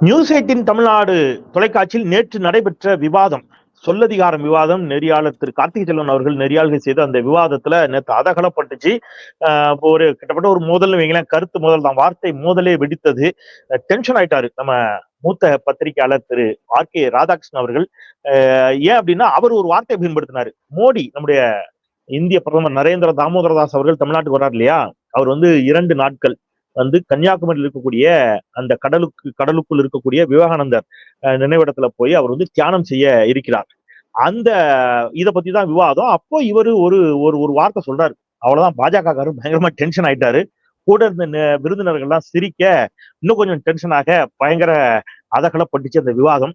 News eighteen Tamil Nadu தொலைக்காட்சியில் நேற்று நடைபெற்ற விவாதம் சொல்லதிகாரம் விவாதம். நெறியாளர் திரு கார்த்திகை செல்வன் அவர்கள் நெறியாள்கள் செய்த அந்த விவாதத்துல நேற்று அதகலப்பட்டுச்சு இப்போ ஒரு கிட்டத்தட்ட ஒரு மோதல் வைங்களேன் கருத்து மோதல் தான். வார்த்தை மோதலே வெடித்தது. டென்ஷன் ஆயிட்டாரு நம்ம மூத்த பத்திரிகையாளர் திரு ஆர் கே ராதாகிருஷ்ணன் அவர்கள். ஏன் அப்படின்னா அவர் ஒரு வார்த்தை பயன்படுத்தினாரு. மோடி நம்முடைய இந்திய பிரதமர் நரேந்திர தாமோதரதாஸ் அவர்கள் தமிழ்நாட்டுக்கு வர்றார் இல்லையா? அவர் வந்து இரண்டு நாட்கள் வந்து கன்னியாகுமரியில் இருக்கக்கூடிய அந்த கடலுக்கு கடலுக்குள் இருக்கக்கூடிய விவேகானந்தர் அஹ், நினைவிடத்துல போய் அவர் வந்து தியானம் செய்ய இருக்கிறார். அந்த இதை பத்தி தான் விவாதம். அப்போ இவரு ஒரு ஒரு ஒரு வார்த்தை சொல்றாரு. அவ்வளவுதான். பாஜக காரர் பயங்கரமா டென்ஷன் ஆயிட்டாரு. கூட இருந்த விருந்தினர்கள்லாம் சிரிக்க இன்னும் கொஞ்சம் டென்ஷனாக பயங்கர அதகலப்பட்டுச்சு அந்த விவாதம்.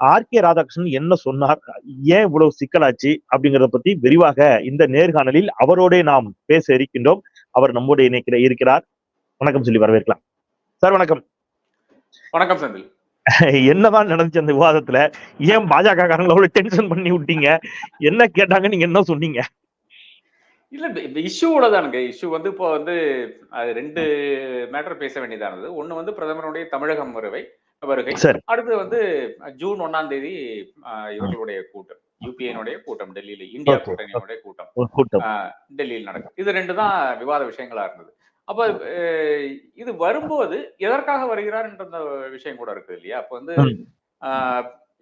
ஆர் கே ராதாகிருஷ்ணன் என்ன சொன்னார்? ஏன் இவ்வளவு சிக்கலாச்சு? அப்படிங்கிறத பத்தி விரிவாக இந்த நேர்காணலில் அவரோடே நாம் பேச இருக்கின்றோம். அவர் நம்மோடு இணைக்கிற இருக்கிறார். வணக்கம் சொல்லி வரவேற்கலாம். சார் வணக்கம். வணக்கம் செந்தில். என்னதான் நடந்துச்சு அந்த விவாதத்துல? ஏன் பாஜக காரங்களை அவ்வளவு டென்ஷன் பண்ணி விட்டீங்க? என்ன கேட்டாங்க நீங்க என்ன சொன்னீங்க? இல்ல இந்த- இஷ்யூவோட தானுங்க இஷ்யூ வந்து இப்போ வந்து அது ரெண்டு மேட்டர் பேச வேண்டியதானது. ஒண்ணு வந்து பிரதமருடைய தமிழகம் வருகை வருகை. அடுத்து வந்து ஜூன் ஒண்ணாம் தேதி இவர்களுடைய கூட்டம். யூபிஐனுடைய கூட்டம் டெல்லியில இந்தியா Okay. கூட்டணியோடைய கூட்டம். டெல்லியில் நடக்கும். இது ரெண்டு தான் விவாத விஷயங்களா இருந்தது. அப்ப இது வரும்போது எதற்காக வருகிறார்ன்ற அந்த விஷயம் கூட இருக்குது இல்லையா? அப்ப வந்து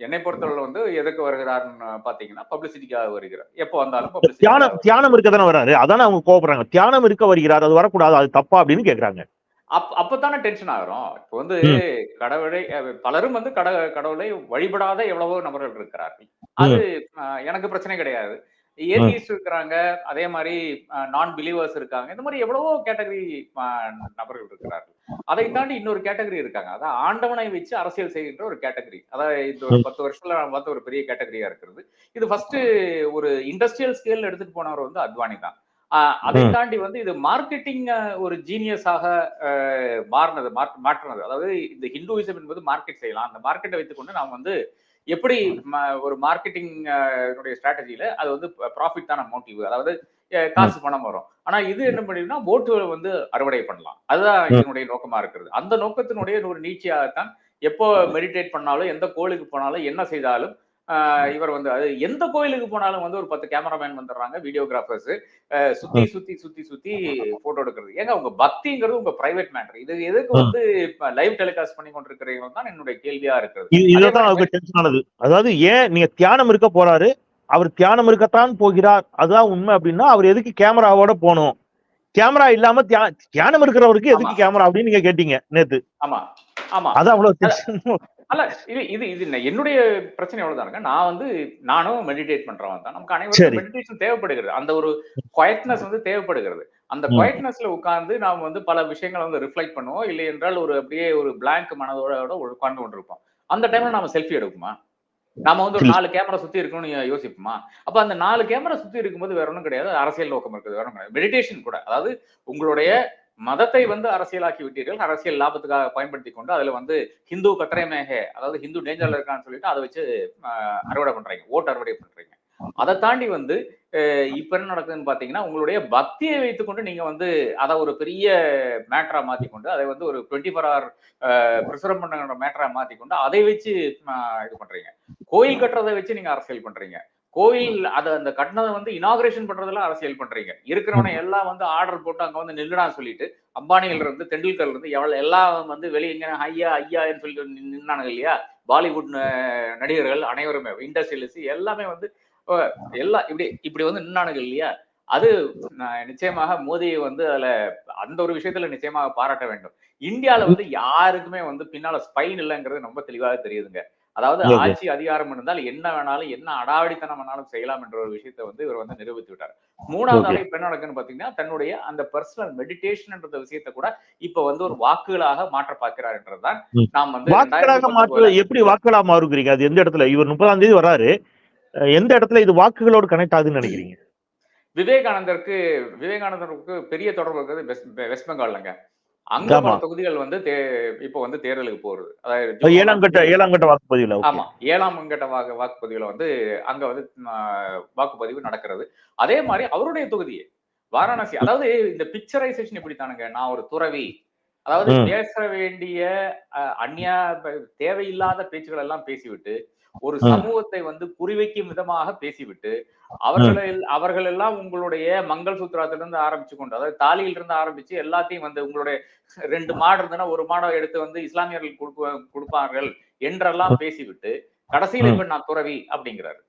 என்னை பொறுத்தவரை வந்து எதுக்கு வருகிறார்னு பாத்தீங்கன்னா பப்ளிசிட்டிக்காக வருகிறார். எப்போ வந்தாலும் தியானம் தியானம் இருக்க தானே வராரு. அதானே அவங்க கோபப்படுறாங்க. தியானம் இருக்க வருகிறார் அது வரக்கூடாது அது தப்பா அப்படின்னு கேக்குறாங்க. அப் அப்பதானே டென்ஷன் ஆகுறோம். இப்போ வந்து. கடவுளை பலரும் வந்து கட கடவுளை வழிபடாத எவ்வளவோ நபர்கள் இருக்கிறார்கள். அது எனக்கு பிரச்சனை கிடையாது. ஏதிஸ்ட் இருக்கிறாங்க அதே மாதிரி நான் பிலீவர்ஸ் இருக்காங்க. இந்த மாதிரி எவ்வளவோ கேட்டகரி நபர்கள் இருக்கிறார்கள். அதை தாண்டி இன்னொரு கேட்டகரி இருக்காங்க. அதான் ஆண்டவனை வச்சு அரசியல் செய்கின்ற ஒரு கேட்டகரி அதாவது இந்த ஒரு பத்து வருஷத்துல பார்த்த ஒரு பெரிய கேட்டகரியா இருக்கிறது. இது ஃபர்ஸ்ட் ஒரு இண்டஸ்ட்ரியல் ஸ்கேல் எடுத்துட்டு போனவர் வந்து அத்வானி தான். ஆஹ் அதை. தாண்டி வந்து இது மார்க்கெட்டிங் ஒரு ஜீனியஸாக மாறினது மாற்ற- மாற்றினது. அதாவது இந்த ஹிந்துவிசம் என்பது மார்க்கெட் செய்யலாம். அந்த மார்க்கெட்டை வைத்துக்கொண்டு நாம் வந்து எப்படி ஒரு மார்க்கெட்டிங் ஸ்ட்ராட்டஜியில அது வந்து ப்ராஃபிட் தான மோட்டிவ் அதாவது காசு பணம் வரும். ஆனா இது என்ன பண்ணிடும்னா ஓட்டுகளை வந்து அறுவடை பண்ணலாம். அதுதான். இதனுடைய நோக்கமா இருக்கிறது. அந்த நோக்கத்தினுடைய ஒரு நீட்சியாகத்தான் எப்போ மெடிடேட் பண்ணாலும் எந்த கோயிலுக்கு போனாலும் என்ன செய்தாலும் இவர் வந்து அது எந்த கோயிலுக்கு போனாலும் வந்து ஒரு பத்து கேமராமேன் வந்துடுறாங்க வீடியோகிராஃபர்ஸ் சுத்தி சுத்தி சுத்தி சுத்தி போட்டோ எடுக்கிறது. ஏங்க உங்க பக்திங்கிறது உங்க பிரைவேட் மேட்டர் இது எதுக்கு. வந்து லைவ் டெலிகாஸ்ட் பண்ணி கொண்டிருக்கிறீங்க தான் என்னுடைய கேள்வியா இருக்கிறது. இதுதான் அவருக்கு டென்ஷன் ஆனது. அதாவது ஏன் நீங்க தியானம் இருக்க போறாரு அவர் தியானம் இருக்கத்தான் போகிறார் அதுதான் உண்மை அப்படின்னா அவர் எதுக்கு கேமராவோட போகணும்? கேமரா இல்லாம தியா- தியானம் இருக்கிறவருக்கு எதுக்கு. கேமரா அப்படின்னு நீங்க கேட்டீங்க நேத்து. ஆமா. ஆமா. அது அவ்வளவு அல்ல இது இது இது என்ன- என்னுடைய பிரச்சனை எவ்வளவுதானுங்க நான் வந்து நானும் மெடிடேட் பண்றவன் தான். நமக்கு சரி. அனைவருக்கும் மெடிடேஷன் தேவைப்படுகிறது. அந்த ஒரு குவைட்னஸ் வந்து தேவைப்படுகிறது. அந்த ம். குவைட்னஸ்ல உட்கார்ந்து நாம் வந்து பல விஷயங்களை வந்து ரிஃப்ளெக்ட் பண்ணுவோம். இல்லை என்றால் ஒரு அப்படியே ஒரு பிளாங்க் மனதோட உட்கார்ந்து கொண்டிருப்போம். அந்த டைம்ல நாம செல்ஃபி எடுக்குமா நாம வந்து ஒரு. நாலு கேமரா சுத்தி இருக்கணும்னு யோசிப்போமா? அப்ப அந்த நாலு கேமரா சுத்தி இருக்கும்போது வேற ஒன்றும் கிடையாது. அரசியல் நோக்கம் இருக்குது வேற ஒன்றும் கிடையாது. மெடிடேஷன் கூட அதாவது உங்களுடைய மதத்தை வந்து அரசியலாக்கி விட்டீர்கள். அரசியல் லாபத்துக்காக பயன்படுத்தி கொண்டு அதுல வந்து ஹிந்து கத்திரமேக அதாவது ஹிந்து டேஞ்சர்ல இருக்கான்னு சொல்லிட்டு அதை வச்சு அறுவடை பண்றீங்க. ஓட்டு அறுவடை பண்றீங்க. அதை தாண்டி வந்து இப்ப என்ன நடக்குதுன்னு பாத்தீங்கன்னா உங்களுடைய பக்தியை வைத்துக்கொண்டு நீங்க வந்து அதை ஒரு பெரிய மேட்டரா மாத்திக்கொண்டு அதை வந்து ஒரு டுவெண்ட்டி ஃபோர் ஹவர் பிரசுரம் பண்ணுற மேட்டரா மாத்திக்கொண்டு அதை வச்சு இது பண்றீங்க. கோயில் கட்டுறதை வச்சு நீங்க அரசியல் பண்றீங்க. கோயில் அதை அந்த கட்டினதை வந்து இனாகிரேஷன் பண்றதுல அரசியல் பண்றீங்க. இருக்கிறவனை எல்லாம் வந்து ஆர்டர் போட்டு அங்க வந்து நில்லுடான்னு சொல்லிட்டு அம்பானிகள் இருந்து தெண்டுல்கர் இருந்து எவ்வளவு எல்லாம் வந்து வெளியே எங்க ஐயா ஐயான்னு சொல்லிட்டு நின்~ நின்னானுங்க இல்லையா? பாலிவுட் நடிகர்கள் அனைவருமே இண்டஸ்ட்ரியலிஸ்ட் எல்லாமே வந்து எல்லாம் இப்படி இப்படி வந்து நின்னானுங்க இல்லையா? அது நிச்சயமாக மோடியை வந்து அதுல அந்த ஒரு விஷயத்துல நிச்சயமாக பாராட்ட வேண்டும். இந்தியால வந்து யாருக்குமே வந்து பின்னால ஸ்பைன் இல்லைங்கிறது ரொம்ப தெளிவாக தெரியுதுங்க. அதாவது. ஆட்சி அதிகாரம் இருந்தால் என்ன வேணாலும் என்ன அடாவடித்தனம் வேணாலும் செய்யலாம் என்ற ஒரு விஷயத்தை வந்து இவர் வந்து நிரூபித்து விட்டார். மூணாவது இப்ப என்ன நடக்குன்னு பாத்தீங்கன்னா தன்னுடைய அந்த பர்சனல் மெடிடேஷன் என்ற விஷயத்தை கூட இப்ப வந்து ஒரு வாக்குகளாக மாற்ற பார்க்கிறார் என்றதுதான். நாம் வந்து வாக்குகளாக மாற்று 2019 எப்படி வாக்குகளா மாறுகிறீங்க? அது எந்த இடத்துல? இவர் முப்பதாம் தேதி வராரு எந்த இடத்துல இது வாக்குகளோடு கனெக்ட் ஆகுதுன்னு நினைக்கிறீங்க? விவேகானந்தருக்கு விவேகானந்தருக்கு பெரிய தொடர்பு இருக்கிறது வெஸ்ட் பெங்கால்லங்க அங்க. பல தொகுதிகள் வந்து தே- இப்போ வந்து தேர்தலுக்கு போறது. அதாவது ஏழாம் கட்ட ஏழாம் கட்ட வாக்குப்பதிவுல. ஆமா. ஏழாம் கட்ட வாக்கு வாக்குப்பதிவுல வந்து அங்க வந்து வாக்குப்பதிவு நடக்கிறது. அதே மாதிரி அவருடைய தொகுதியே வாரணாசி. அதாவது இந்த பிக்சரைசேஷன் இப்படி தானுங்க நான் ஒரு துறவி. அதாவது. பேச வேண்டிய அந்நியா தேவையில்லாத பேச்சுகள் எல்லாம் பேசிவிட்டு ஒரு. சமூகத்தை வந்து குறிவைக்கும் விதமாக பேசிவிட்டு அவர்கள் அவர்கள் எல்லாம் உங்களுடைய மங்கள் சூத்திரத்திலிருந்து ஆரம்பிச்சு கொண்டு அதாவது தாலியில இருந்து ஆரம்பிச்சு எல்லாத்தையும் வந்து உங்களுடைய ரெண்டு மாடு இருந்ததுன்னா ஒரு மாடை எடுத்து வந்து இஸ்லாமியர்கள் கொடுப்ப- கொடுப்பார்கள் என்றெல்லாம் பேசிவிட்டு கடைசியில இப்ப நான் துறவி அப்படிங்கிறாரு.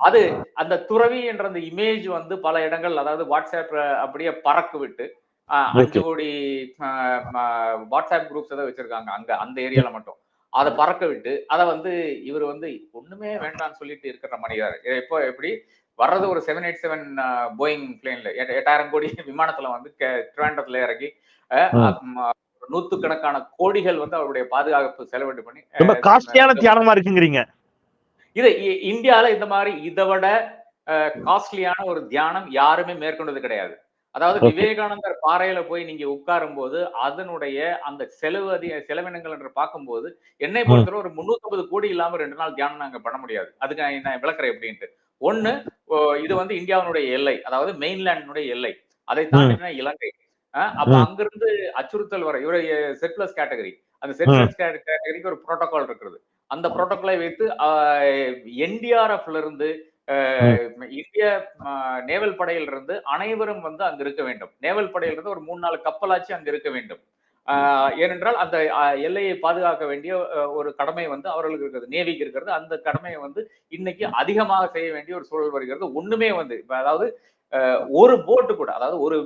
அது அந்த துறவி என்ற அந்த இமேஜ் வந்து பல இடங்கள் அதாவது வாட்ஸ்அப் அப்படியே பறக்கு விட்டு அஞ்சு. கோடி வாட்ஸ்அப் குரூப்ஸ் ஏதோ வச்சிருக்காங்க அங்க அந்த ஏரியால மட்டும் அதை பறக்க விட்டு அதை வந்து இவர் வந்து ஒண்ணுமே வேண்டாம்னு சொல்லிட்டு இருக்கிற மனிதர். இப்போ எப்படி வர்றது ஒரு செவன் எயிட் செவன் போயிங் பிளேன்ல எட்டாயிரம் கோடி விமானத்துல வந்து திருவனந்தபுரத்துல ம். ம- நூத்துக்கணக்கான கோடிகள் வந்து அவருடைய பாதுகாப்பு செலவிட்டு பண்ணி ரொம்ப காஸ்ட்லியான தியானமா இருக்குங்கிறீங்க. இது இந்தியால இந்த மாதிரி இதை விட காஸ்ட்லியான ஒரு தியானம் யாருமே மேற்கொண்டது கிடையாது. அதாவது. விவேகானந்தர் பாறையில போய் நீங்க உட்காரும் போது அதனுடைய அந்த செலவு அதிக செலவினங்கள் என்று பார்க்கும்போது என்னை பொறுத்தவரை ஒரு 350 கோடி இல்லாம ரெண்டு நாள் தியானம் நாங்க பண்ண முடியாது. அதுக்கு நான் விளக்குறேன் எப்படின்ட்டு. ஒண்ணு இது வந்து இந்தியாவினுடைய எல்லை அதாவது மெயின்லேண்டினுடைய எல்லை. அதை தாண்டினா இலங்கை. அப்ப. அங்கிருந்து அச்சுறுத்தல் வர இவருடைய செட்லஸ் கேட்டகரி அந்த செட்லஸ் கேட்டகரிக்கு ஒரு புரோட்டோகால் இருக்கிறது அந்த புரோட்டோகாலை வைத்து என்டிஆர்எஃப்ல இருந்து இந்திய நேவல் படையில இருந்து அனைவரும் வந்து அங்க இருக்க வேண்டும். நேவல் படையில இருந்து ஒரு மூணு நாலு கப்பலாச்சு அங்க இருக்க வேண்டும். ஏனென்றால் அந்த எல்லையை பாதுகாக்க வேண்டிய ஒரு கடமை வந்து அவர்களுக்கு இருக்கிறது. நேவிக்கு இருக்கிறது. அந்த கடமையை வந்து இன்னைக்கு அதிகமாக செய்ய வேண்டிய ஒரு சூழல் வருகிறது. ஒண்ணுமே வந்து இப்ப அதாவது ஒரு போட்டு கூட அதாவது ஒரு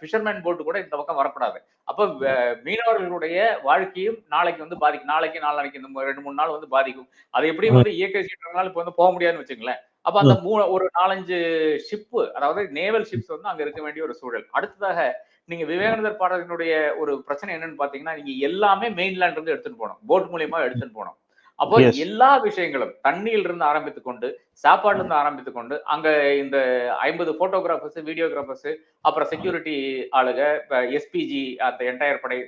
ஃபிஷர்மேன் போட்டு கூட இந்த பக்கம் வரக்கூடாது. அப்ப மீனவர்களுடைய வாழ்க்கையும் நாளைக்கு வந்து பாதிக்கும் நாளைக்கு நாளைக்கு இந்த ரெண்டு மூணு நாள் வந்து பாதிக்கும். அது எப்படி வந்து இயற்கை சீற்றங்களால இப்ப வந்து போக முடியாதுன்னு வச்சுங்களேன் அப்ப அந்த மூ. ஒரு நாலஞ்சு ஷிப்பு அதாவது நேவல் ஷிப்ஸ் வந்து அங்க இருக்க வேண்டிய ஒரு சூழல். அடுத்ததாக நீங்க விவேகானந்தர் பாடலினுடைய ஒரு பிரச்சனை என்னன்னு பாத்தீங்கன்னா நீங்க எல்லாமே மெயின்லேண்ட் இருந்து எடுத்துட்டு போகணும். போட் மூலியமா எடுத்துட்டு போகணும். அப்போ. எல்லா விஷயங்களும் தண்ணியில இருந்து ஆரம்பித்துக் கொண்டு சாப்பாடுல இருந்து ஆரம்பித்துக் கொண்டு அங்க இந்த ஐம்பது போட்டோகிராஃபர்ஸ் வீடியோகிராஃபர்ஸ் அப்புறம் செக்யூரிட்டி ஆளுக எஸ்பிஜி அந்த என்டையர் படை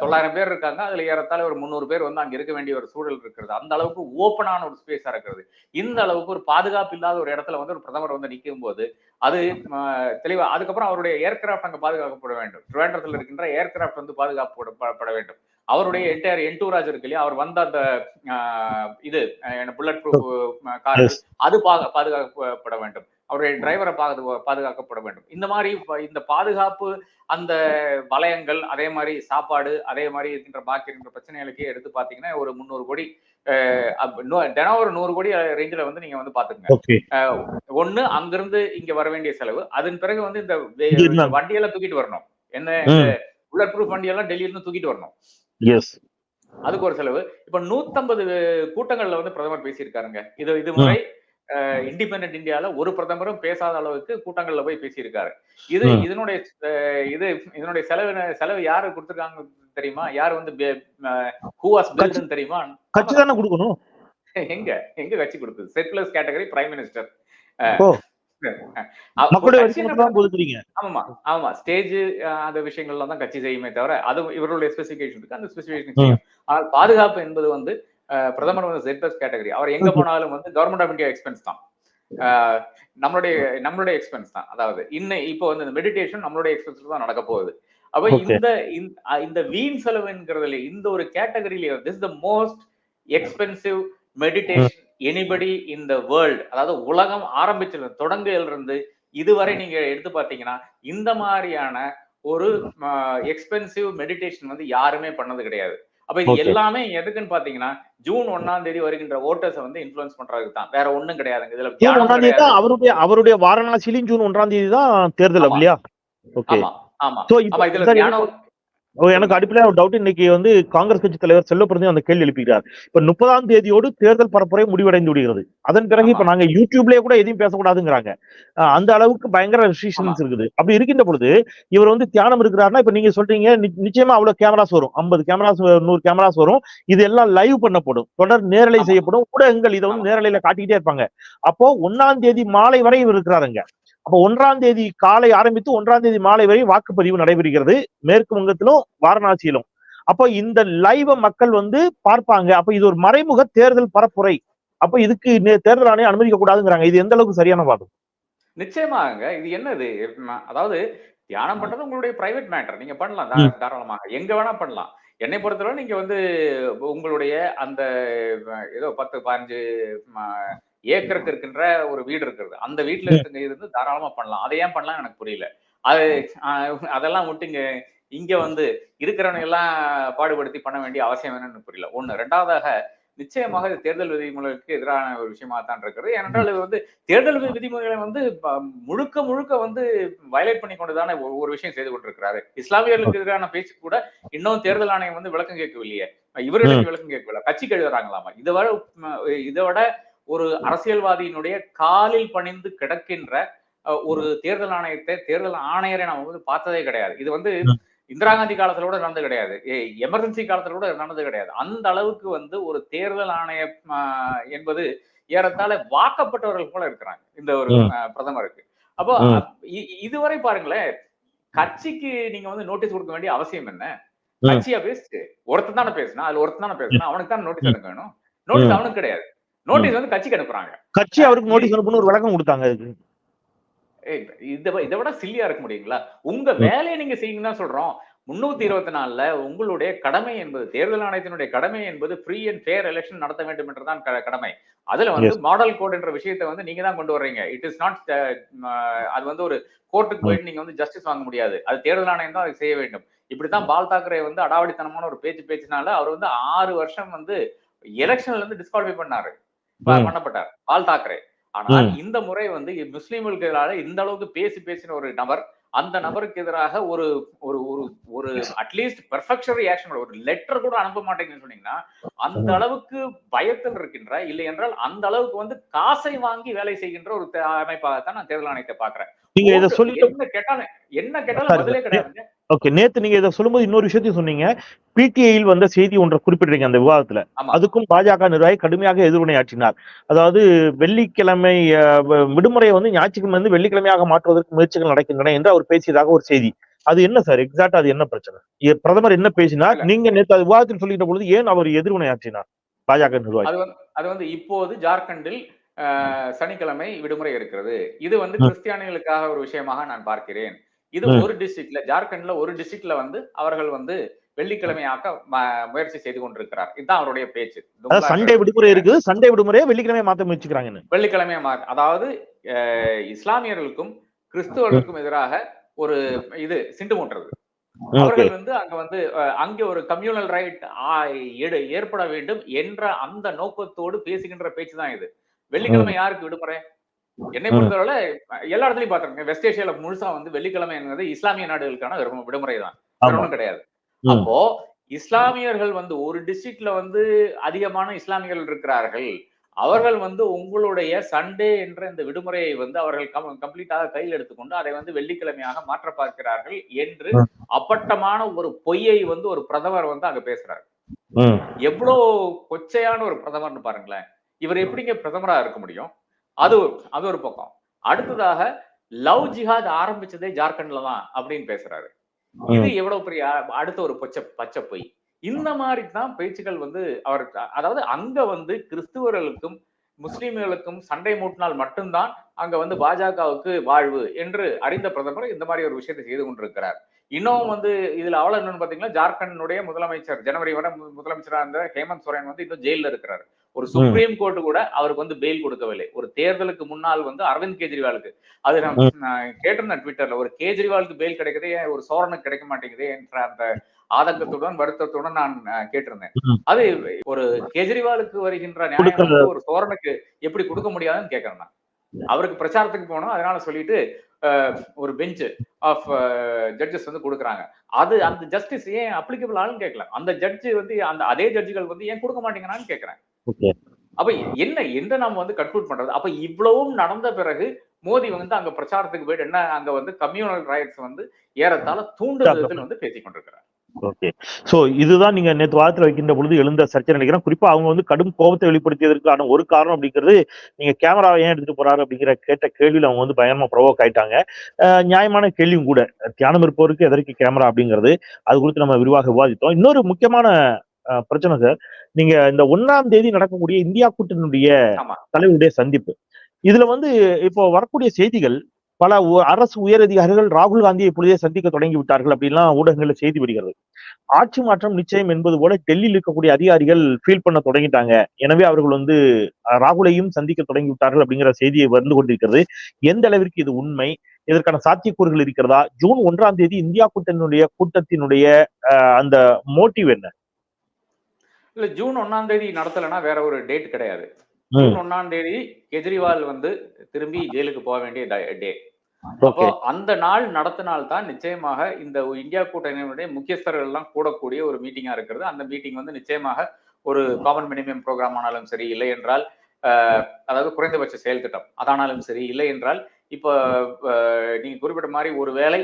தொள்ளாயிரம் பேர் இருக்காங்க. அதுல ஏறத்தாழ ஒரு முந்நூறு பேர் வந்து அங்க இருக்க வேண்டிய ஒரு சூழல் இருக்கிறது. அந்த அளவுக்கு ஓப்பனான ஒரு ஸ்பேஸா இருக்கிறது. இந்த அளவுக்கு ஒரு பாதுகாப்பு இல்லாத ஒரு இடத்துல வந்து ஒரு பிரதமர் வந்து நிற்கும் போது அது தெளிவா அதுக்கப்புறம் அவருடைய ஏர்கிராஃப்ட் அங்க பாதுகாக்கப்பட வேண்டும். திருவேண்டத்தில் இருக்கின்ற ஏர்கிராஃப்ட் வந்து பாதுகாக்கப்பட வேண்டும். அவருடைய என்டையர் என்டூராஜ் இருக்கு இல்லையா? அவர் வந்த அந்த இது புல்லட் ப்ரூஃப் கார். அது பாக- பாதுகாக்கப்பட வேண்டும். அவருடைய டிரைவரை பாது பாதுகாக்கப்பட வேண்டும். இந்த மாதிரி இந்த பாதுகாப்பு அந்த வலயங்கள் அதே மாதிரி சாப்பாடு அதே மாதிரி இருக்கின்ற பாக்கி இருக்கின்ற பிரச்சனைகளுக்கே எடுத்து பாத்தீங்கன்னா ஒரு முந்நூறு கோடி தினம் ஒரு நூறு கோடி ரேஞ்சில வந்து நீங்க வந்து பாத்துக்கங்க. ஒண்ணு அங்கிருந்து இங்க வர வேண்டிய செலவு அதன் பிறகு வந்து இந்த. வண்டியெல்லாம் தூக்கிட்டு வரணும். என்ன. புல்லட் ப்ரூஃப் வண்டியெல்லாம் டெல்லியில இருந்து தூக்கிட்டு வரணும். அதுக்கு ஒரு செலவு. இப்ப நூத்தம்பது கூட்டங்கள்ல வந்து பிரதமர் பேசியிருக்காருங்க. இது இது முறை இண்டிபெண்டன்ட் இந்தியால ஒரு பிரதமரும் பேசாத அளவுக்கு கூட்டங்கள்ல போய் பேசியிருக்காரு. இது. இதனுடைய இது இதனுடைய செலவு செலவு யாரு கொடுத்திருக்காங்க தெரியுமா? யார் வந்து ஹூ வாஸ் பில்ட்னு தெரியுமா? கட்சி தானே கொடுக்கணும்? எங்க? எங்க கட்சி கொடுத்தது? செட்லஸ் கேட்டகரி பிரைம் மினிஸ்டர் ஆமா ஆமா. ஸ்டேஜ் அந்த விஷயங்கள்ல தான் கட்சி செய்யுமே தவிர அது இவர்களுடைய ஸ்பெசிபிகேஷன் இருக்கு அந்த ஸ்பெசிபிகேஷன் ஆனால் பாதுகாப்பு என்பது வந்து பிரதமர் வந்து கேட்டகரி அவர் எங்க. போனாலும் வந்து கவர்மெண்ட் ஆஃப் இந்தியா எக்ஸ்பென்ஸ் தான். நம்மளுடைய நம்மளுடைய எக்ஸ்பென்ஸ் தான். அதாவது இன்னும் இப்போ வந்து இந்த மெடிடேஷன் நம்மளுடைய எக்ஸ்பென்ஸ் தான் நடக்க போகுது. அப்ப. இந்த இந்த வீண் செலவுங்கிறதுல இந்த ஒரு கேட்டகரியில this the most expensive meditation anybody in the world அதாவது உலகம் ஆரம்பிச்சது தொடங்குல இருந்து இதுவரை நீங்க எடுத்து பார்த்தீங்கன்னா இந்த மாதிரியான ஒரு எக்ஸ்பென்சிவ் மெடிடேஷன் வந்து யாருமே பண்ணது கிடையாது. அப்ப இது. எல்லாமே எதுக்குன்னு பாத்தீங்கன்னா ஜூன் ஒண்ணாம் தேதி வருகின்ற ஓட்டர்ஸை வந்து இன்ஃபுளுன்ஸ் பண்றதுக்கு தான். வேற ஒண்ணும் கிடையாதுங்க. இதுல அவருடைய அவருடைய வாரணாசியிலும் ஜூன் ஒன்றாம் தேதி தான் தேர்தல். இல்லையா ஓகே ஆமா ஆமா. இதுல எனக்கு அடிப்படையா ஒரு டவுட் இன்னைக்கு வந்து காங்கிரஸ் கட்சி தலைவர் செல்லப்பிரதி அந்த கேள்வி எழுப்பிக்கிறார். இப்ப முப்பதாம் தேதியோடு தேர்தல் பரப்புரை முடிவடைந்து விடுகிறது. அதன் பிறகு இப்ப. நாங்க யூடியூப்லயே கூட எதையும் பேசக்கூடாதுங்கிறாங்க. அந்த அளவுக்கு பயங்கர ரெஸ்ட்ரிக்ஷன்ஸ் இருக்குது. அப்படி இருக்கின்ற பொழுது இவர் வந்து தியானம் இருக்கிறாருன்னா இப்ப நீங்க சொல்றீங்க நிச்சயமா அவ்வளவு கேமராஸ் வரும். ஐம்பது கேமராஸ் நூறு கேமராஸ் வரும். இது எல்லாம் லைவ் பண்ணப்படும். தொடர் நேரலை. செய்யப்படும். ஊடகங்கள் இதை வந்து நேரலையில காட்டிக்கிட்டே இருப்பாங்க. அப்போ ஒன்னாம் தேதி மாலை வரை இவர் இருக்கிறாருங்க. அப்போ ஒன்றாம் தேதி காலை ஆரம்பித்து ஒன்றாம் தேதி மாலை வரை வாக்குப்பதிவு நடைபெறுகிறது. மேற்கு வங்கத்திலும் வாரணாசியிலும். அப்போ இந்த லைவ மக்கள் வந்து பார்ப்பாங்க. அப்ப இது ஒரு மறைமுக தேர்தல் பரப்புரை. அப்ப இதுக்கு தேர்தல் ஆணையம் அனுமதிக்க கூடாதுங்கிறாங்க இது எந்த அளவுக்கு சரியான வாதம்? நிச்சயமாங்க. இது என்னது? அதாவது தியானம் பண்றது உங்களுடைய பிரைவேட் மேட்டர் நீங்க பண்ணலாம் தாராளமாக. எங்க வேணா பண்ணலாம். என்னை பொறுத்தவரை நீங்க வந்து உங்களுடைய அந்த ஏதோ பத்து பதினஞ்சு ஏக்கருக்கு இருக்கின்ற ஒரு வீடு இருக்கிறது அந்த வீட்டுல இருக்குங்க இருந்து தாராளமா பண்ணலாம். அதை ஏன் பண்ணலாம் எனக்கு புரியல. அது அதெல்லாம் விட்டு இங்க இங்க வந்து இருக்கிறவங்க எல்லாம் பாடுபடுத்தி பண்ண வேண்டிய அவசியம் என்னன்னு புரியல. ஒண்ணு. ரெண்டாவதாக நிச்சயமாக இது தேர்தல் விதிமுறைகளுக்கு எதிரான ஒரு விஷயமா தான் இருக்கிறது ஏனென்றால் இது வந்து தேர்தல் விதிமுறைகளை வந்து முழுக்க முழுக்க வந்து வயலேட் பண்ணி கொண்டுதானே ஒரு விஷயம் செய்து கொண்டிருக்கிறாரு. இஸ்லாமியர்களுக்கு எதிரான பேச்சு கூட இன்னும் தேர்தல் ஆணையம் வந்து விளக்கம் கேட்கவில்லையே. இவர்களுக்கு விளக்கம் கேட்கவில்லை. கட்சிக்கு எழுதுறாங்களாமா? இதை விட இதை விட ஒரு அரசியல்வாதியினுடைய காலில் பணிந்து கிடக்கின்ற ஒரு தேர்தல் ஆணையத்தை தேர்தல் ஆணையரை நம்ம வந்து பார்த்ததே கிடையாது. இது வந்து. இந்திரா காந்தி காலத்துல கூட நடந்தது கிடையாது. எமர்ஜென்சி காலத்துல கூட நடந்தது கிடையாது. அந்த அளவுக்கு வந்து ஒரு தேர்தல் ஆணையம் என்பது ஏறத்தாழ வாக்கப்பட்டவர்கள் போல இருக்கிறாங்க. இந்த ஒரு பிரதமருக்கு. அப்போ இதுவரை பாருங்களேன் கட்சிக்கு நீங்க வந்து நோட்டீஸ் கொடுக்க வேண்டிய அவசியம் என்ன. கட்சியா பேசிட்டு ஒருத்தன் தானே பேசினா அதுல ஒருத்தன் தானே பேசினா அவனுக்கு தான் நோட்டீஸ். அனுப்ப வேணும்? நோட்டீஸ். அவனுக்கு கிடையாது. நோட்டீஸ் வந்து கட்சிக்கு அனுப்புறாங்க. கட்சி அவருக்கு நோட்டீஸ் அனுப்புன்னு ஒரு விளக்கம் கொடுத்தாங்க அதுக்கு. இதை இதை விட சில்லியா இருக்க முடியுங்களா? உங்க வேலையை நீங்க செய்யுங்க தான் சொல்றோம். முன்னூத்தி இருபத்தி நாலுல உங்களுடைய கடமை என்பது தேர்தல் ஆணையத்தினுடைய கடமை என்பது ஃப்ரீ அண்ட் ஃபேர் எலெக்ஷன் நடத்த வேண்டும் என்றுதான் கடமை. அதுல வந்து மாடல் கோட் என்ற விஷயத்தை வந்து நீங்க தான் கொண்டு வர்றீங்க. இட் இஸ் நாட் அது வந்து ஒரு கோர்ட்டுக்கு போயிட்டு நீங்க வந்து ஜஸ்டிஸ் வாங்க முடியாது. அது தேர்தல் ஆணையம் தான் அதை செய்ய வேண்டும். இப்படித்தான் பால் தாக்கரே வந்து அடாவடித்தனமான ஒரு பேச்சு பேச்சினால அவர் வந்து ஆறு வருஷம் வந்து எலெக்ஷன்ல இருந்து டிஸ்குவாலிஃபை பண்ணாரு. பண்ணப்பட்டார். பால் தாக்கரே. ஆனால். இந்த முறை வந்து முஸ்லிம்களுக்கு எதிராக இந்த அளவுக்கு பேசி பேசின ஒரு நபர் அந்த நபருக்கு எதிராக ஒரு ஒரு ஒரு ஒரு அட்லீஸ்ட் பெர்ஃபெக்ஷன் ரியாக்ஷன் ஒரு லெட்டர் கூட அனுப்ப மாட்டேங்குன்னு சொன்னீங்கன்னா அந்த. அளவுக்கு பயத்தில் இருக்கின்ற இல்லை என்றால் அந்த அளவுக்கு வந்து காசை வாங்கி வேலை செய்கின்ற ஒரு அமைப்பாகத்தான் நான் தேர்தல் ஆணையத்தை பாக்குறேன் என்ன கேட்டாலும் என்ன கேட்டாலும் பதிலே. கிடையாதுங்க. ஓகே நேத்து நீங்க இதை சொல்லும்போது இன்னொரு விஷயத்தையும் சொன்னீங்க. பிடிஐயில் வந்த செய்தி ஒன்றை குறிப்பிடுறீங்க அந்த விவாதத்துல. அதுக்கும் பாஜக நிர்வாகி கடுமையாக எதிர்வினையாற்றினார் அதாவது வெள்ளிக்கிழமை விடுமுறையை வந்து ஞாயிற்றுக்கிழமை வந்து வெள்ளிக்கிழமையாக மாற்றுவதற்கு முயற்சிகள் நடக்கின்றன என்று அவர் பேசியதாக ஒரு செய்தி. அது என்ன சார்? எக்ஸாக்ட் அது என்ன பிரச்சனை? பிரதமர் என்ன பேசினார். நீங்க நேத்து அது விவாதத்தில் சொல்லிட்ட பொழுது ஏன் அவர் எதிர்வினையாற்றினார் பாஜக நிர்வாகி. அது வந்து இப்போது ஜார்க்கண்டில் சனிக்கிழமை விடுமுறை இருக்கிறது. இது வந்து. கிறிஸ்டியானிகளுக்காக ஒரு விஷயமாக நான் பார்க்கிறேன். இது. ஒரு டிஸ்ட்ரிக்ட்ல ஜார்க்கண்ட்ல ஒரு டிஸ்ட்ரிக்ட்ல வந்து அவர்கள் வந்து வெள்ளிக்கிழமையாக்க முயற்சி செய்து கொண்டிருக்கிறார். இதுதான் அவருடைய பேச்சு. சண்டே விடுமுறை இருக்குது. சண்டே விடுமுறையை வெள்ளிக்கிழமை மாத்த முயற்சிக்கிறாங்கன்னு. வெள்ளிக்கிழமை மா- அதாவது இஸ்லாமியர்களுக்கும் கிறிஸ்துவர்களுக்கும் எதிராக ஒரு இது சிண்டு மூட்டுறது. அவர்கள் வந்து அங்க வந்து அங்கே ஒரு கம்யூனல் ரைட் ஏற்பட வேண்டும் என்ற அந்த நோக்கத்தோடு பேசுகின்ற பேச்சு தான் இது. வெள்ளிக்கிழமை யாருக்கு விடுமுறை? என்னை. பொறுத்தவரை எல்லா இடத்துலயும் பாத்துருங்க வெஸ்ட் ஏசியால முழுசா வந்து வெள்ளிக்கிழமை என்பது இஸ்லாமிய நாடுகளுக்கான விடுமுறை தான் கிடையாது. அப்போ இஸ்லாமியர்கள் வந்து ஒரு டிஸ்ட்ரிக்ட்ல வந்து அதிகமான இஸ்லாமியர்கள் இருக்கிறார்கள் அவர்கள் வந்து உங்களுடைய சண்டே என்ற இந்த விடுமுறையை வந்து அவர்கள் கம்ப்ளீட்டாக கையில் எடுத்துக்கொண்டு அதை வந்து வெள்ளிக்கிழமையாக மாற்ற பார்க்கிறார்கள் என்று. அப்பட்டமான ஒரு பொய்யை வந்து ஒரு பிரதமர் வந்து அங்க பேசுறாரு. எவ்வளவு கொச்சையான ஒரு பிரதமர்னு பாருங்களேன் இவர் எப்படிங்க பிரதமரா இருக்க முடியும் அது ஒரு- அது ஒரு பக்கம். அடுத்ததாக லவ் ஜிஹாத் ஆரம்பிச்சதே ஜார்க்கண்ட்ல தான் அப்படின்னு பேசுறாரு. இது எவ்வளவு பெரிய அடுத்த ஒரு பச்சை பச்சை பொய். இந்த மாதிரி தான் பேச்சுக்கள் வந்து அவர் அதாவது அங்க வந்து கிறிஸ்துவர்களுக்கும் முஸ்லிம்களுக்கும் சண்டை மூட்டினால் மட்டும்தான் அங்க வந்து பாஜகவுக்கு வாழ்வு என்று அறிந்த பிரதமர் இந்த மாதிரி ஒரு விஷயத்தை செய்து கொண்டிருக்கிறார். இன்னும் வந்து இதுல அவ்வளவு என்னன்னு பாத்தீங்கன்னா ஜார்க்கண்டுடைய முதலமைச்சர் ஜனவரி வரை மு- முதலமைச்சரா இருந்த ஹேமந்த் சோரன் வந்து இன்னும் ஜெயில இருக்கிறார். ஒரு சுப்ரீம் கோர்ட் கூட அவருக்கு வந்து பெயில் கொடுக்கவில்லை. ஒரு தேர்தலுக்கு முன்னால் வந்து அரவிந்த் கெஜ்ரிவாலுக்கு. அது நான் கேட்டிருந்தேன் ட்விட்டர்ல ஒரு கேஜ்ரிவாலுக்கு பெயில் கிடைக்குதே ஏன் ஒரு சோரனுக்கு கிடைக்க மாட்டேங்குதே என்ற அந்த ஆதங்கத்துடன் வருத்தத்துடன் நான் கேட்டிருந்தேன். அது ஒரு கேஜ்ரிவாலுக்கு வருகின்ற நியாயம் ஒரு சோரனுக்கு எப்படி கொடுக்க முடியாதுன்னு கேட்கறேன் நான். அவருக்கு பிரச்சாரத்துக்கு போனோம். அதனால சொல்லிட்டு ஒரு பெஞ்ச் ஆஃப் ஜட்ஜஸ் வந்து கொடுக்குறாங்க. அது அந்த ஜஸ்டிஸ் ஏன் அப்ளிகபிள் ஆளுன்னு கேட்கல. அந்த ஜட்ஜ் வந்து அந்த அதே ஜட்ஜுகள் வந்து ஏன் கொடுக்க மாட்டேங்கிறான்னு கேட்கறேன். அப்ப என்ன எந்த நாம வந்து கன்க்ளூட் பண்றது? அப்ப இவ்வளவும் நடந்த பிறகு மோடி வந்து அங்க பிரச்சாரத்துக்கு போயிட்டு என்ன அங்க வந்து கம்யூனல் ரைட்ஸ் வந்து ஏறத்தாழ தூண்டும் விதத்தில் வந்து பேசிக் கொண்டிருக்கிறார். ஓகே. சோ இதுதான் நீங்க நேற்று வாரத்துல வைக்கின்ற பொழுது எழுந்த சர்ச்சை நினைக்கிறேன். குறிப்பா அவங்க வந்து கடும் கோபத்தை வெளிப்படுத்தியதற்கான ஒரு காரணம் அப்படிங்கிறது நீங்க கேமராவை ஏன் எடுத்துட்டு போறாரு அப்படிங்கிற கேட்ட கேள்வியில அவங்க வந்து பயங்கரமா ப்ரொவோக் ஆயிட்டாங்க. நியாயமான கேள்வியும் கூட. தியானம் இருப்பவருக்கு எதற்கு கேமரா அப்படிங்கிறது அது குறித்து நம்ம விரிவாக விவாதித்தோம். இன்னொரு முக்கியமான பிரச்சனை சார். நீங்க இந்த ஒன்னாம் தேதி நடக்கக்கூடிய இந்தியா கூட்டணியுடைய தலைவருடைய சந்திப்பு. இதுல வந்து இப்போ வரக்கூடிய செய்திகள் பல அரசு உயரதிகாரிகள் ராகுல் காந்தியை இப்பொழுதே சந்திக்க தொடங்கி விட்டார்கள் அப்படின்லாம் ஊடகங்கள்ல செய்தி வருகிறது. ஆட்சி மாற்றம் நிச்சயம் என்பது போல டெல்லியில் இருக்கக்கூடிய அதிகாரிகள் ஃபீல் பண்ண தொடங்கிட்டாங்க. எனவே அவர்கள் வந்து ராகுலையும் சந்திக்க தொடங்கி விட்டார்கள் அப்படிங்கிற செய்தியை வந்து கொண்டிருக்கிறது. எந்த அளவிற்கு இது உண்மை? இதற்கான சாத்தியக்கூறுகள் இருக்கிறதா? ஜூன் ஒன்றாம் தேதி இந்தியா கூட்டத்தினுடைய அஹ், அந்த மோட்டிவ் என்ன? இல்ல ஜூன் ஒண்ணாம் தேதி நடத்தலைன்னா வேற ஒரு டேட் கிடையாது. ஜூன் ஒண்ணாம் தேதி கெஜ்ரிவால் வந்து திரும்பி ஜெயிலுக்கு போக வேண்டிய டே அப்போ அந்த நாள் நடத்தினால் தான் நிச்சயமாக இந்த இந்தியா கூட்டணியினுடைய முக்கியஸ்தர்கள் எல்லாம் கூடக்கூடிய ஒரு மீட்டிங்கா இருக்கிறது. அந்த மீட்டிங் வந்து நிச்சயமாக ஒரு காமன் மினிமம் ப்ரோக்ராம் ஆனாலும் சரி இல்லை என்றால் அதாவது குறைந்தபட்ச செயல் திட்டம் அதானாலும் சரி இல்லை என்றால் இப்போ நீங்க குறிப்பிட்ட மாதிரி ஒரு வேளை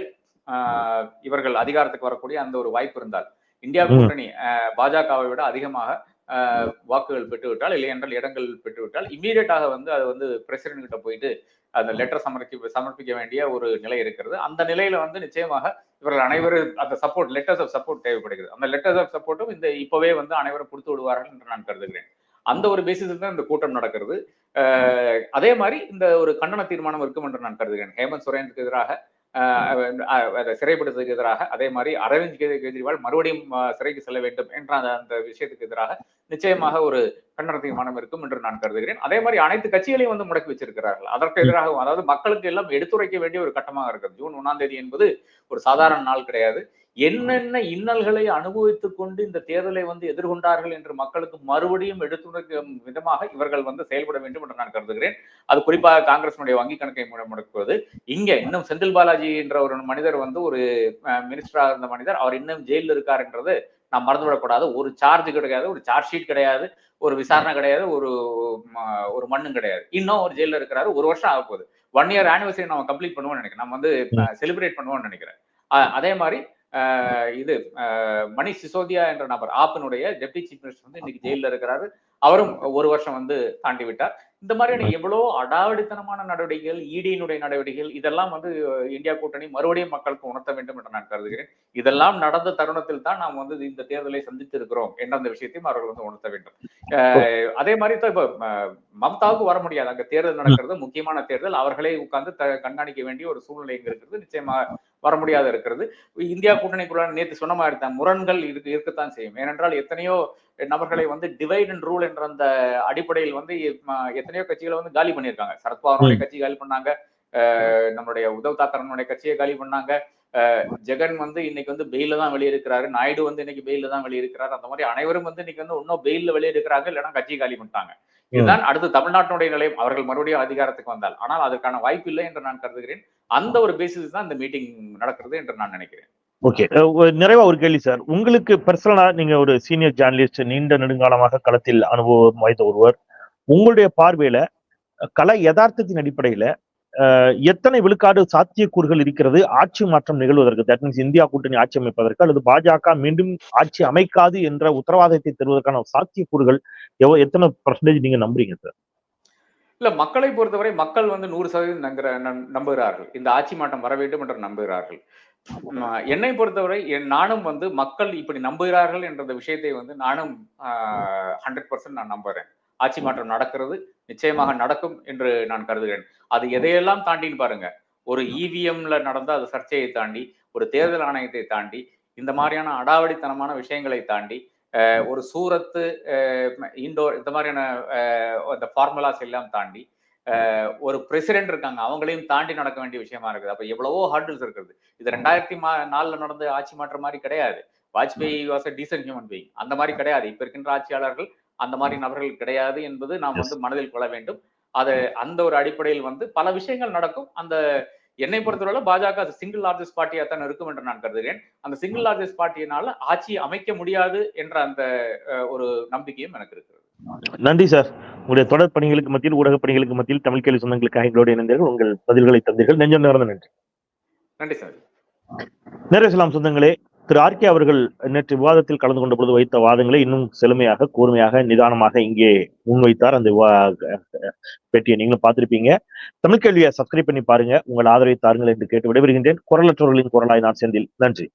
அஹ், இவர்கள் அதிகாரத்துக்கு வரக்கூடிய அந்த ஒரு வாய்ப்பு இருந்தால் இந்தியா. கூட்டணி பாஜகவை விட அதிகமாக வாக்குகள் பெற்றுவிட்டால் இல்லை என்றால் இடங்கள் பெற்றுவிட்டால் இம்மீடியட்டாக வந்து அது வந்து பிரசிடென்ட் கிட்ட போயிட்டு அந்த லெட்டர் சமர்ப்பி சமர்ப்பிக்க வேண்டிய ஒரு நிலை இருக்கிறது. அந்த நிலையில வந்து நிச்சயமாக இவர்கள் அனைவரும் அந்த சப்போர்ட் லெட்டர்ஸ் ஆஃப் சப்போர்ட் தேவைப்படுகிறது. அந்த லெட்டர்ஸ் ஆஃப் சப்போர்ட்டும் இந்த இப்பவே வந்து அனைவரும் கொடுத்து விடுவார்கள் என்று நான் கருதுகிறேன். அந்த ஒரு பேசிஸில் தான் இந்த கூட்டம் நடக்கிறது. அதே மாதிரி இந்த ஒரு கண்டன தீர்மானம் இருக்கும் என்று நான் கருதுகிறேன். ஹேமந்த் சோரனுக்கு எதிராக அதை சிறைப்படுத்துவதற்கு எதிராக அதே மாதிரி அரவிந்த் கெஜ்- கெஜ்ரிவால் மறுபடியும் சிறைக்கு செல்ல வேண்டும் என்ற அந்த அந்த விஷயத்துக்கு எதிராக நிச்சயமாக ஒரு கண்டன தீர்மானம் இருக்கும் என்று நான் கருதுகிறேன். அதே மாதிரி அனைத்து கட்சிகளையும் வந்து முடக்கி வச்சிருக்கிறார்கள். அதற்கு எதிராக அதாவது மக்களுக்கு எல்லாம் எடுத்துரைக்க வேண்டிய ஒரு கட்டமாக இருக்கிறது. ஜூன் ஒன்னாம் தேதி என்பது ஒரு சாதாரண நாள் கிடையாது. என்னென்ன இன்னல்களை அனுபவித்துக் கொண்டு இந்த தேர்தலை வந்து எதிர்கொண்டார்கள் என்று மக்களுக்கு மறுபடியும் எடுத்துரைக்கும் விதமாக இவர்கள் வந்து செயல்பட வேண்டும் என்று நான் கருதுகிறேன். அது குறிப்பாக காங்கிரசினுடைய வங்கி கணக்கை முடக்குவது. இங்க இன்னும் செந்தில் பாலாஜி என்ற ஒரு மனிதர் வந்து ஒரு மினிஸ்டராக இருந்த மனிதர் அவர் இன்னும் ஜெயிலில் இருக்காருன்றது நாம் மறந்துவிடக்கூடாது. ஒரு சார்ஜ் கிடையாது ஒரு சார்ஜ் ஷீட் கிடையாது ஒரு விசாரணை கிடையாது ஒரு ம- ஒரு மண்ணும் கிடையாது. இன்னும் ஒரு ஜெயில இருக்கிறாரு ஒரு வருஷம் ஆக போகுது ஒன் இயர் ஆனிவர்சரி நம்ம கம்ப்ளீட் பண்ணுவோம்னு நினைக்கிறேன். நம்ம வந்து செலிப்ரேட் பண்ணுவோம்னு நினைக்கிறேன். அதே மாதிரி இது மணிஷ் சிசோதியா என்ற நபர் ஆப்பினுடைய டெப்டி சீஃப் மினிஸ்டர் வந்து இன்னைக்கு ஜெயில இருக்கிறாரு. அவரும் ஒரு வருஷம் வந்து தாண்டி விட்டார். இந்த மாதிரியான எவ்வளவு அடாவடித்தனமான நடவடிக்கைகள் இடியினுடைய நடவடிக்கைகள் இதெல்லாம் வந்து இந்தியா கூட்டணி மறுபடியும் மக்களுக்கு உணர்த்த வேண்டும் என்று நான் கருதுகிறேன். இதெல்லாம் நடந்த தருணத்தில் தான் நாம் வந்து இந்த தேர்தலை சந்தித்து இருக்கிறோம் என்ற அந்த விஷயத்தையும் அவர்கள் வந்து உணர்த்த வேண்டும். அதே மாதிரி தான் இப்ப மம்தாவுக்கு வர முடியாது. அங்க தேர்தல் நடக்கிறது முக்கியமான தேர்தல். அவர்களே உட்கார்ந்து கண்காணிக்க வேண்டிய ஒரு சூழ்நிலை இருக்கிறது. நிச்சயமாக வர முடியாத இருக்கிறது. இந்தியா கூட்டணிக்குள்ள நேற்று சொன்ன மாதிரி தான் முரண்கள் இருக்கு இருக்கத்தான் செய்யும். ஏனென்றால் எத்தனையோ நபர்களை வந்து டிவைட் அண்ட் ரூல் என்ற அந்த அடிப்படையில் வந்து எத்தனையோ கட்சிகளை வந்து காலி பண்ணியிருக்காங்க. சரத்பவாருடைய கட்சி காலி பண்ணாங்க. நம்மளுடைய உத்தவ் தாக்கரனுடைய கட்சியை காலி பண்ணாங்க. ஜெகன் வந்து இன்னைக்கு வந்து பெயில தான் வெளியிருக்கிறாரு. நாயுடு வந்து இன்னைக்கு பெயில தான் வெளியிருக்கிறாரு. அந்த மாதிரி அனைவரும் வந்து இன்னைக்கு வந்து இன்னும் பெயில்ல வெளியிருக்கிறாங்க இல்லைன்னா கட்சியை காலி பண்ணிட்டாங்க. இதுதான் அடுத்து தமிழ்நாட்டினுடைய நிலையம் அவர்கள் மறுபடியும் அதிகாரத்துக்கு வந்தால். ஆனால் அதற்கான வாய்ப்பு இல்லை என்று நான் கருதுகிறேன். அந்த ஒரு பேசிஸ் தான் இந்த மீட்டிங் நடக்கிறது என்று நான் நினைக்கிறேன். ஓகே. நிறைவா ஒரு கேள்வி சார் உங்களுக்கு பர்சனலா நீங்க ஒரு சீனியர் ஜேர்னலிஸ்ட் நீண்ட நெடுங்காலமாக களத்தில் அனுபவம் வாய்ந்த ஒருவர். உங்களுடைய பார்வையில கல யதார்த்தத்தின் அடிப்படையில எத்தனை விழுக்காடு சாத்தியக்கூறுகள் இருக்கிறது? ஆட்சி மாற்றம் நிகழ்வதற்கு தட் மீன்ஸ் இந்தியா கூட்டணி ஆட்சி அமைப்பதற்கு அல்லது பாஜக மீண்டும் ஆட்சி அமைக்காது என்ற உத்தரவாதத்தை தருவதற்கான சாத்தியக்கூறுகள் எவ்வளவு எத்தனை பர்சன்டேஜ் நீங்க நம்புறீங்க சார் இல்ல மக்களை பொறுத்தவரை மக்கள் வந்து நூறு சதவீதம் நம்புற நம்- நம்புகிறார்கள். இந்த ஆட்சி மாற்றம் வர வேண்டும் என்று நம்புகிறார்கள். என்னை பொறுத்தவரை நானும் வந்து மக்கள் இப்படி நம்புகிறார்கள் என்ற விஷயத்தை வந்து நானும் ஹண்ட்ரட் பர்சன்ட் நான் நம்புறேன். ஆட்சி மாற்றம் நடக்கிறது நிச்சயமாக நடக்கும் என்று நான் கருதுகிறேன். அது எதையெல்லாம் தாண்டின்னு பாருங்க. ஒரு இவிஎம்ல நடந்த அது சர்ச்சையை தாண்டி ஒரு தேர்தல் ஆணையத்தை தாண்டி இந்த மாதிரியான அடாவடித்தனமான விஷயங்களை தாண்டி ஒரு சூரத்து இண்டோர் இந்த மாதிரியான அந்த ஃபார்முலாஸ் எல்லாம் தாண்டி ஒரு பிரசிடென்ட் இருக்காங்க. அவங்களையும் தாண்டி நடக்க வேண்டிய விஷயமா இருக்குது. அப்ப எவ்வளவோ ஹார்டில்ஸ் இருக்குது. இது ரெண்டாயிரத்தி மா நாலுல நடந்த ஆட்சி மாற்றம் மாதிரி கிடையாது. Vajpayee was a decent human being அந்த மாதிரி கிடையாது. இப்ப இருக்கின்ற ஆட்சியாளர்கள் அந்த மாதிரி நபர்கள் கிடையாது என்பது நாம் வந்து மனதில் கொள்ள வேண்டும். அது அந்த ஒரு அடிப்படையில் வந்து பல விஷயங்கள் நடக்கும். அந்த என்னை பொறுத்தவரை பாஜக சிங்கிள் லார்ஜஸ்ட் பார்ட்டியா தான் இருக்கும் என்று நான் கருதுகிறேன். அந்த சிங்கிள் லார்ஜஸ்ட் பார்ட்டியினால ஆட்சி அமைக்க முடியாது என்ற அந்த ஒரு நம்பிக்கையும் எனக்கு இருக்கிறது. நன்றி சார் உங்களுடைய தொடர் பணிகளுக்கு மத்தியில் ஊடக பணிகளுக்கு மத்தியில் தமிழ் கேள்வி சொந்தங்களுக்காக எங்களோடு இணைந்தீர்கள். உங்கள் பதில்களை தந்தீர்கள். நெஞ்சம் நேர்ந்த நன்றி. நன்றி சார். நிறைய சொல்லலாம் சொந்தங்களே. திரு ஆர்கே அவர்கள் நேற்று விவாதத்தில் கலந்து கொண்ட பொழுது வைத்த வாதங்களை இன்னும் செழுமையாக கூர்மையாக நிதானமாக இங்கே முன்வைத்தார். அந்த விவா- பேட்டியை நீங்களும் பார்த்திருப்பீங்க. தமிழ் கேள்வியை சப்ஸ்கிரைப் பண்ணி பாருங்க. உங்கள் ஆதரவை தாருங்கள் என்று கேட்டு விடைபெறுகின்றேன். குரலற்றவர்களின் குரலாய் நான் செந்தில். நன்றி.